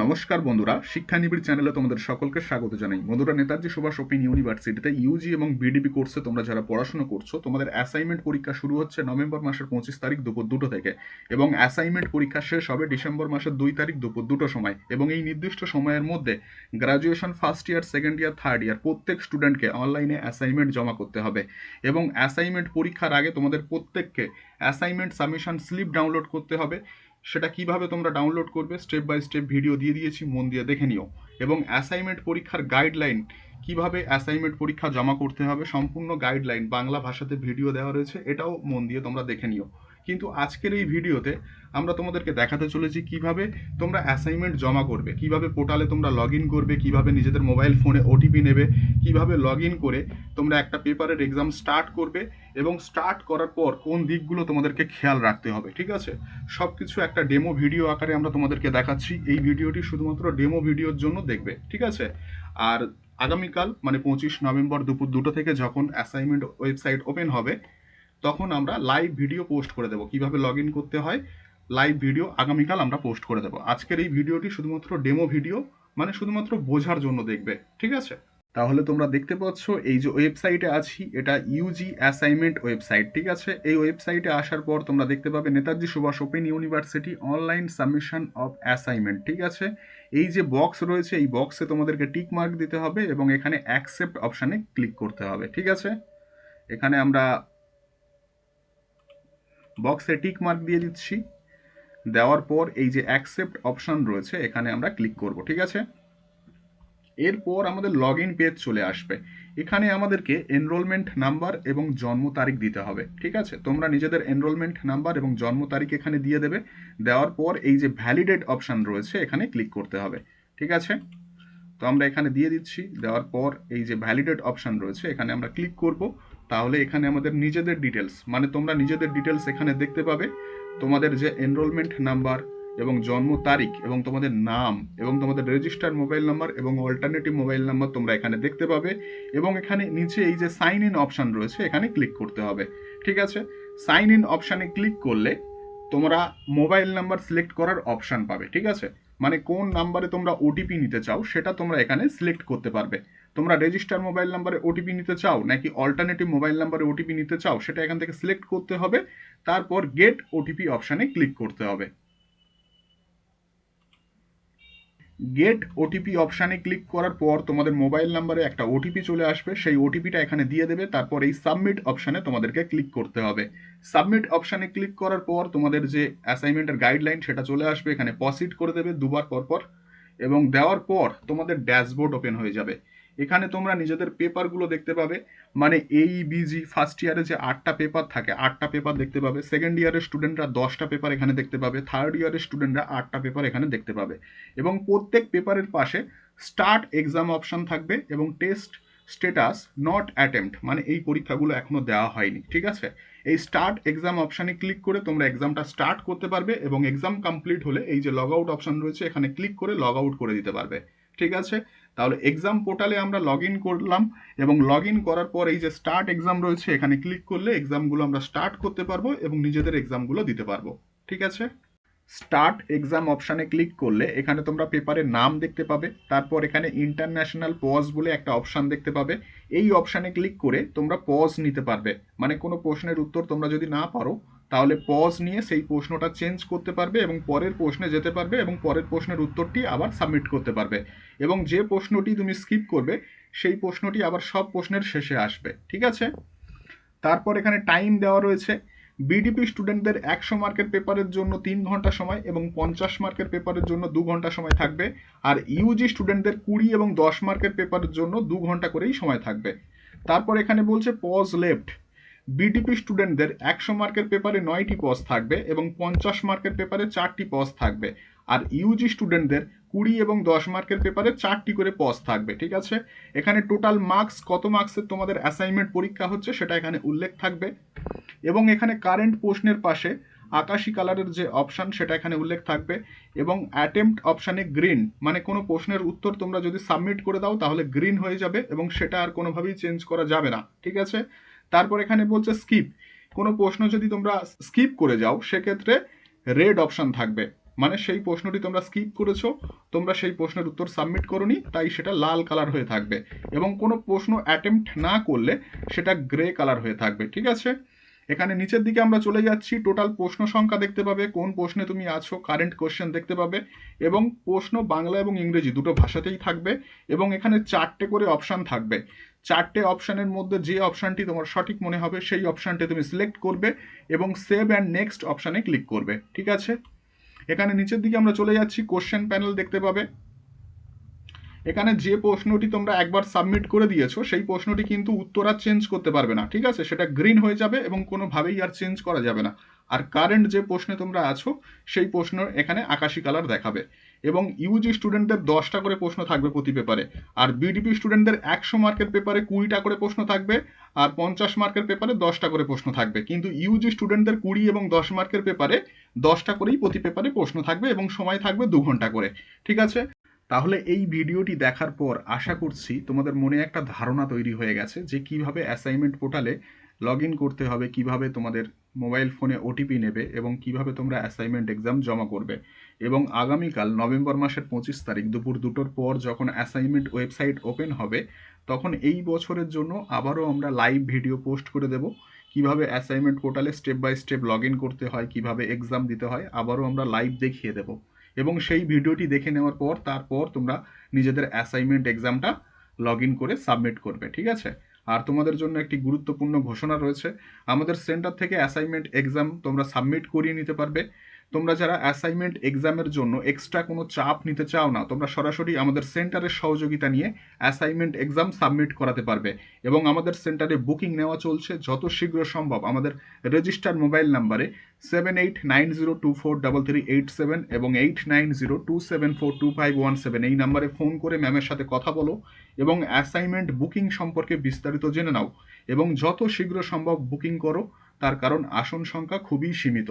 নমস্কার বন্ধুরা, শিক্ষা নিবিড় চ্যানেলে তোমাদের সকলকে স্বাগত জানাই। বন্ধুরা নেতাজি সুভাষ ওপেন ইউনিভার্সিটিতে ইউজি এবং বিডিবি কোর্সে তোমরা যারা পড়াশোনা করছ, তোমাদের অ্যাসাইনমেন্ট পরীক্ষা শুরু হচ্ছে নভেম্বর মাসের পঁচিশ তারিখ দুপুর দুটো থেকে এবং অ্যাসাইনমেন্ট পরীক্ষা শেষ হবে ডিসেম্বর মাসের দুই তারিখ দুপুর দুটো সময় এবং এই নির্দিষ্ট সময়ের মধ্যে graduation first year second year third year প্রত্যেক স্টুডেন্টকে অনলাইনে অ্যাসাইনমেন্ট জমা করতে হবে এবং অ্যাসাইনমেন্ট পরীক্ষার আগে তোমাদের প্রত্যেককে অ্যাসাইনমেন্ট সাবমিশন স্লিপ ডাউনলোড করতে হবে। সেটা কীভাবে তোমরা ডাউনলোড করবে স্টেপ বাই স্টেপ ভিডিও দিয়ে দিয়েছি, মন দিয়ে দেখে নিও। এবং অ্যাসাইনমেন্ট পরীক্ষার গাইডলাইন কীভাবে অ্যাসাইনমেন্ট পরীক্ষা জমা করতে হবে, সম্পূর্ণ গাইডলাইন বাংলা ভাষাতে ভিডিও দেওয়া রয়েছে, এটাও মন দিয়ে তোমরা দেখে নিও। কিন্তু আজকের এই ভিডিওতে আমরা তোমাদেরকে দেখাতে চলেছি কীভাবে তোমরা অ্যাসাইনমেন্ট জমা করবে, কীভাবে পোর্টালে তোমরা লগ ইন করবে, কীভাবে নিজেদের মোবাইল ফোনে ওটিপি নেবে, কীভাবে লগ ইন করে তোমরা একটা পেপারের এক্সাম স্টার্ট করবে এবং স্টার্ট করার পর কোন দিকগুলো তোমাদেরকে খেয়াল রাখতে হবে, ঠিক আছে? সব কিছু একটা ডেমো ভিডিও আকারে আমরা তোমাদেরকে দেখাচ্ছি, এই ভিডিওটি শুধুমাত্র ডেমো ভিডিওর জন্য দেখবে, ঠিক আছে? আর আগামীকাল মানে পঁচিশ নভেম্বর দুপুর দুটো থেকে যখন অ্যাসাইনমেন্ট ওয়েবসাইট ওপেন হবে তখন আমরা লাইভ ভিডিও পোস্ট করে দেবো। কীভাবে লগ করতে হয় লাইভ ভিডিও আগামীকাল আমরা পোস্ট করে দেবো। আজকের এই ভিডিওটি শুধুমাত্র ডেমো ভিডিও মানে শুধুমাত্র বোঝার জন্য দেখবে, ঠিক আছে? তাহলে তোমরা দেখতে পাচ্ছ, এই যে ওয়েবসাইটে আছি, এটা ইউজি অ্যাসাইনমেন্ট ওয়েবসাইট ঠিক আছে? এই ওয়েবসাইটে আসার পর তোমরা দেখতে পাবে Netaji Subhas open university online submission of assignment ঠিক আছে? এই যে বক্স রয়েছে, এই বক্সে তোমাদেরকে টিক মার্ক দিতে হবে এবং এখানে অ্যাকসেপ্ট অপশানে ক্লিক করতে হবে, ঠিক আছে? এখানে আমরা বক্সে টিক মার্ক দিয়ে দিচ্ছি। দেওয়ার পর এই যে অ্যাকসেপ্ট অপশান রয়েছে, এখানে আমরা ক্লিক করব, ঠিক আছে? এরপর আমাদের লগ ইন পেজ চলে আসবে। এখানে আমাদেরকে এনরোলমেন্ট নাম্বার এবং জন্ম তারিখ দিতে হবে, ঠিক আছে? তোমরা নিজেদের এনরোলমেন্ট নাম্বার এবং জন্ম তারিখ এখানে দিয়ে দেবে। দেওয়ার পর এই যে ভ্যালিডেট অপশান রয়েছে, এখানে ক্লিক করতে হবে, ঠিক আছে? তো আমরা এখানে দিয়ে দিচ্ছি। দেওয়ার পর এই যে ভ্যালিডেট অপশান রয়েছে, এখানে আমরা ক্লিক করব। তাহলে এখানে আমাদের নিজেদের ডিটেলস মানে তোমরা নিজেদের ডিটেলস এখানে দেখতে পাবে। তোমাদের যে এনরোলমেন্ট নাম্বার এবং জন্ম তারিখ এবং তোমাদের নাম এবং তোমাদের রেজিস্টার মোবাইল নাম্বার এবং অল্টারনেটিভ মোবাইল নাম্বার তোমরা এখানে দেখতে পাবে এবং এখানে নিচে এই যে সাইন ইন অপশান রয়েছে, এখানে ক্লিক করতে হবে। ঠিক আছে? সাইন ইন অপশানে ক্লিক করলে তোমরা মোবাইল নাম্বার সিলেক্ট করার অপশান পাবে। ঠিক আছে? মানে কোন নাম্বারে তোমরা ওটিপি নিতে চাও, সেটা তোমরা এখানে সিলেক্ট করতে পারবে। তোমরা রেজিস্টার মোবাইল নাম্বারে ওটিপি নিতে চাও, নাকি অল্টারনেটিভ মোবাইল নাম্বারে ওটিপি নিতে চাও, সেটা এখান থেকে সিলেক্ট করতে হবে, তারপর গেট ওটিপি অপশানে ক্লিক করতে হবে। গেট ওটিপি অপশানে ক্লিক করার পর তোমাদের মোবাইল নাম্বারে একটা ওটিপি চলে আসবে, সেই ওটিপিটা এখানে দিয়ে দেবে, তারপর এই সাবমিট অপশানে তোমাদেরকে ক্লিক করতে হবে। সাবমিট অপশানে ক্লিক করার পর তোমাদের যে অ্যাসাইনমেন্টের গাইডলাইন সেটা চলে আসবে, এখানে পসিট করে দেবে দুবার পর পর, এবং দেওয়ার পর তোমাদের ড্যাশবোর্ড ওপেন হয়ে যাবে। এখানে তোমরা নিজেদের পেপারগুলো দেখতে পাবে। মানে এই বিজি ফার্স্ট ইয়ারে যে আটটা পেপার থাকে, আটটা পেপার দেখতে পাবে। সেকেন্ড ইয়ারের স্টুডেন্টরা দশটা পেপার এখানে দেখতে পাবে। থার্ড ইয়ারের স্টুডেন্টরা আটটা পেপার এখানে দেখতে পাবে। এবং প্রত্যেক পেপারের পাশে স্টার্ট এক্সাম অপশান থাকবে এবং টেস্ট স্টেটাস নট অ্যাটেম্পট মানে এই পরীক্ষাগুলো এখনও দেওয়া হয়নি, ঠিক আছে? এই স্টার্ট এক্সাম অপশানে ক্লিক করে তোমরা এক্সামটা স্টার্ট করতে পারবে এবং এক্সাম কমপ্লিট হলে এই যে লগ আউট অপশান রয়েছে, এখানে ক্লিক করে লগ আউট করে দিতে পারবে, ঠিক আছে? তাহলে এক্সাম পোর্টালে আমরা লগ করলাম এবং লগ করার পর এই যে স্টার্ট এক্সাম রয়েছে, এখানে ক্লিক করলে এক্সামগুলো আমরা স্টার্ট করতে পারব এবং নিজেদের এক্সামগুলো দিতে পারব। ঠিক আছে? স্টার্ট এক্সাম অপশানে ক্লিক করলে এখানে তোমরা পেপারের নাম দেখতে পাবে, তারপর এখানে ইন্টারন্যাশনাল পজ বলে একটা অপশান দেখতে পাবে। এই অপশানে ক্লিক করে তোমরা পজ নিতে পারবে। মানে কোনো প্রশ্নের উত্তর তোমরা যদি না পারো তাহলে পজ নিয়ে সেই প্রশ্নটা চেঞ্জ করতে পারবে এবং পরের প্রশ্নে যেতে পারবে এবং পরের প্রশ্নের উত্তরটি আবার সাবমিট করতে পারবে। এবং যে প্রশ্নটি তুমি স্কিপ করবে, সেই প্রশ্নটি আবার সব প্রশ্নের শেষে আসবে। ঠিক আছে? তারপর এখানে টাইম দেওয়া রয়েছে। বিডিপি স্টুডেন্টদের একশো মার্কের পেপারের জন্য তিন ঘণ্টা সময় এবং পঞ্চাশ মার্কের পেপারের জন্য দু ঘণ্টা সময় থাকবে। আর ইউজি স্টুডেন্টদের কুড়ি এবং দশ মার্কের পেপারের জন্য দু ঘণ্টা করেই সময় থাকবে। তারপর এখানে বলছে পজ লেফট বিডিপি স্টুডেন্টদের একশো মার্কের পেপারে নয়টি পজ থাকবে এবং পঞ্চাশ মার্কের পেপারে চারটি পজ থাকবে। আর ইউজি স্টুডেন্টদের কুড়ি এবং দশ মার্কের পেপারে চারটি করে পজ থাকবে, ঠিক আছে? এখানে টোটাল মার্কস কত মার্কসের তোমাদের অ্যাসাইনমেন্ট পরীক্ষা হচ্ছে সেটা এখানে উল্লেখ থাকবে। এবং এখানে কারেন্ট প্রশ্নের পাশে আকাশি কালারের যে অপশান সেটা এখানে উল্লেখ থাকবে। এবং অ্যাটেম্পট অপশানে গ্রিন মানে কোনো প্রশ্নের উত্তর তোমরা যদি সাবমিট করে দাও তাহলে গ্রিন হয়ে যাবে এবং সেটা আর কোনোভাবেই চেঞ্জ করা যাবে না, ঠিক আছে? তারপর এখানে বলছে স্কিপ কোনো প্রশ্ন যদি তোমরা স্কিপ করে যাও, সেক্ষেত্রে রেড অপশান থাকবে। মানে সেই প্রশ্নটি তোমরা স্কিপ করেছ, তোমরা সেই প্রশ্নের উত্তর সাবমিট করনি, তাই সেটা লাল কালার হয়ে থাকবে। এবং কোনো প্রশ্ন অ্যাটেম্প্ট না করলে সেটা গ্রে কালার হয়ে থাকবে, ঠিক আছে? এখানে নিচের দিকে আমরা চলে যাচ্ছি টোটাল প্রশ্ন সংখ্যা দেখতে পাবে, কোন প্রশ্নে তুমি আছো কারেন্ট কোশ্চেন দেখতে পাবে, এবং প্রশ্ন বাংলা এবং ইংরেজি দুটো ভাষাতেই থাকবে, এবং এখানে চারটে করে অপশান থাকবে। চারটে অপশানের মধ্যে যে অপশানটি তোমার সঠিক মনে হবে, সেই অপশানটি তুমি সিলেক্ট করবে এবং সেভ অ্যান্ড নেক্সট অপশানে ক্লিক করবে, ঠিক আছে? এখানে নিচের দিকে আমরা চলে যাচ্ছি কোশ্চেন প্যানেল দেখতে পাবে। এখানে যে প্রশ্নটি তোমরা একবার সাবমিট করে দিয়েছ, সেই প্রশ্নটি কিন্তু উত্তর আর চেঞ্জ করতে পারবে না, ঠিক আছে? সেটা গ্রিন হয়ে যাবে এবং কোনোভাবেই আর চেঞ্জ করা যাবে না। আর কারেন্ট যে প্রশ্নে তোমরা আছো, সেই প্রশ্ন এখানে আকাশি কালার দেখাবে। এবং ইউজি স্টুডেন্টদের দশটা করে প্রশ্ন থাকবে প্রতি পেপারে আর বিডিপি স্টুডেন্টদের একশো মার্কের পেপারে কুড়িটা করে প্রশ্ন থাকবে, আর পঞ্চাশ মার্কের পেপারে দশটা করে প্রশ্ন থাকবে। কিন্তু ইউজি স্টুডেন্টদের কুড়ি এবং দশ মার্কের পেপারে দশটা করেই প্রতি পেপারে প্রশ্ন থাকবে এবং সময় থাকবে দু ঘণ্টা করে। ঠিক আছে? তাহলে এই ভিডিওটি দেখার পর আশা করছি তোমাদের মনে একটা ধারণা তৈরি হয়ে গেছে যে কীভাবে অ্যাসাইনমেন্ট পোর্টালে লগ ইন করতে হবে, কীভাবে তোমাদের মোবাইল ফোনে ওটিপি নেবে এবং কীভাবে তোমরা অ্যাসাইনমেন্ট এক্সাম জমা করবে। এবং আগামীকাল নভেম্বর মাসের পঁচিশ তারিখ দুপুর দুটোর পর যখন অ্যাসাইনমেন্ট ওয়েবসাইট ওপেন হবে, তখন এই বছরের জন্য আবারও আমরা লাইভ ভিডিও পোস্ট করে দেব। কীভাবে অ্যাসাইনমেন্ট পোর্টালে step by step log in করতে হয়, কীভাবে এক্সাম দিতে হয়, আবারও আমরা লাইভ দেখিয়ে দেবো। এবং সেই ভিডিওটি দেখে নেওয়ার পর, তারপর তোমরা নিজেদের অ্যাসাইনমেন্ট এক্সামটা লগ ইন করে সাবমিট করবে, ঠিক আছে? আর তোমাদের জন্য একটি গুরুত্বপূর্ণ ঘোষণা রয়েছে। আমাদের সেন্টার থেকে অ্যাসাইনমেন্ট এক্সাম তোমরা সাবমিট করিয়ে নিতে পারবে। তোমরা যারা অ্যাসাইনমেন্ট এক্সামের জন্য এক্সট্রা কোনো চাপ নিতে চাও না, তোমরা সরাসরি আমাদের সেন্টারের সহযোগিতা নিয়ে অ্যাসাইনমেন্ট এক্সাম সাবমিট করাতে পারবে। এবং আমাদের সেন্টারে বুকিং নেওয়া চলছে যত শীঘ্র সম্ভব। আমাদের রেজিস্টার মোবাইল নাম্বারে seven eight nine zero two four double three eight seven এবং eight nine zero two seven four two five one seven এই নাম্বারে ফোন করে ম্যামের সাথে কথা বলো এবং অ্যাসাইনমেন্ট বুকিং সম্পর্কে বিস্তারিত জেনে নাও। এবং যত শীঘ্র সম্ভব বুকিং করো, তার কারণ আসন সংখ্যা খুবই সীমিত।